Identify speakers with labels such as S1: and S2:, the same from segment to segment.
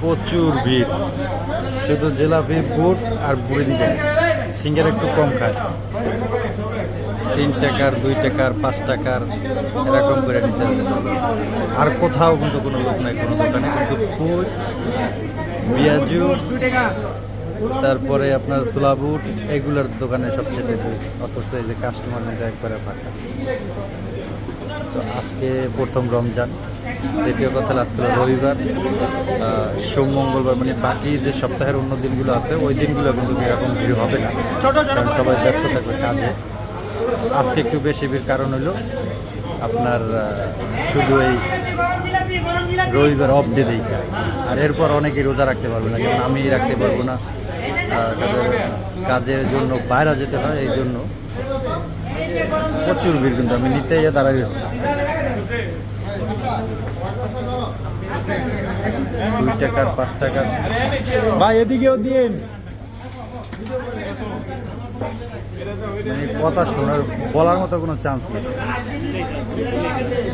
S1: প্রচুর ভিড়। শুধু জিলাপি বুট আর দেয় সিঙ্গার একটু কম খায়। তিন টাকার, দুই টাকার, পাঁচ টাকার, এরকম করে নিতে আর কোথাও কিন্তু কোনো লোক নাই, কোনো দোকানে। কিন্তু ফুল, পেঁয়াজু, তারপরে আপনার ছোলা বুট, এগুলোর দোকানে সবচেয়ে বেশি। অথচ এই যে কাস্টমার কিন্তু একবারে ফাঁকা। তো আজকে প্রথম রমজান। দ্বিতীয় কথা আজকে রবিবার। সোম, মঙ্গলবার মানে বাকি যে সপ্তাহের অন্য দিনগুলো আছে, ওই দিনগুলো কিন্তু এরকম ভিড় হবে না। কারণ সবাই ব্যস্ত থাকবে কাজে। আজকে একটু বেশি ভিড় কারণ হলো আপনার শুধু এই রবিবার অফ ডে দিই। আর এরপর অনেকেই রোজা রাখতে পারবে না। যেমন আমি রাখতে পারব না কাজের জন্য বাইরে যেতে হয়, এই জন্য প্রচুর ভিড় কিন্তু আমি নিতে দাঁড়াই গেছি দুই টাকা পাঁচ টাকা ভাই এদিকেও দিন। মানে কথা শোনার বলার মতো কোনো চান্স নেই।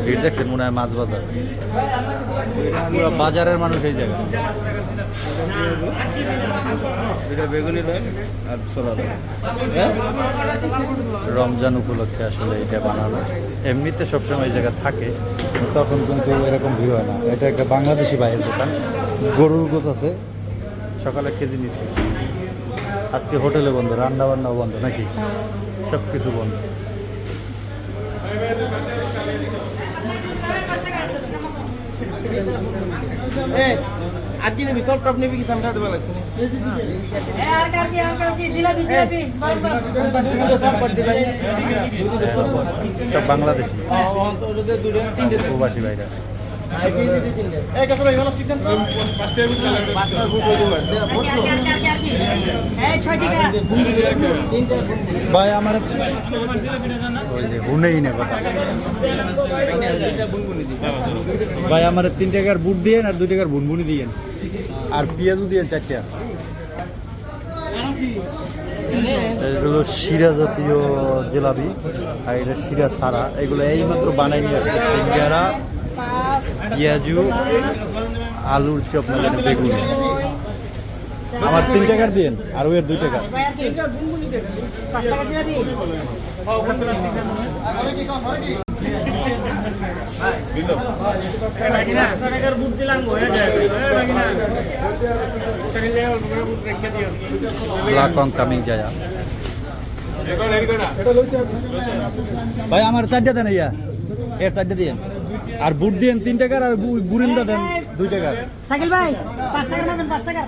S1: ভিড় দেখছেন মনে হয় মাছ বাজার। পুরো বাজারের মানুষ এই জায়গা
S2: এটা বেগুনি আর ছোলা
S1: রমজান উপলক্ষে আসলে এটা বানানো। এমনিতে সবসময় এই জায়গা থাকে। তখন কিন্তু এরকম ভিড় হয় না। এটা একটা বাংলাদেশি বাইরের দোকান। গরুর গোছ আছে। সকালে কেজি নিছি। আজকে হোটেলে বন্ধ রান্না বান্নাও বন্ধ নাকি? সব কিছু বন্ধ।
S2: আর কি নেবি? সব টপ নেবি কি সামনে দেওয়া লাগছে
S1: সব বাংলাদেশি। প্রবাসী ভাইরা।
S2: ভাই,
S1: আমার ভাই, আমার তিন টাকার বুট দিয়েন আর দুই টাকার বুনবুনি দিয়েন। আর পেঁয়াজও দিয়েন চারটা। এগুলো শিরা জাতীয় জেলাবি, আর এটা শিরা ছাড়া। এগুলো এইমাত্র বানাই নিয়ে আসছে। পেঁয়াজু, আলুর চপ না বেগুন। আমার তিন টাকার দিয়েন, আর ওয়ের দুই টাকা কামিং জায়া ভাই, আমার চারটা দেন, ইয়া। এর চারটা দিয়েন। আর বুট দেন তিন টাকার আর বুরিন্দা দেন দুই টাকার।
S3: শাকিল ভাই, পাঁচ টাকা নেবেন, পাঁচ টাকা।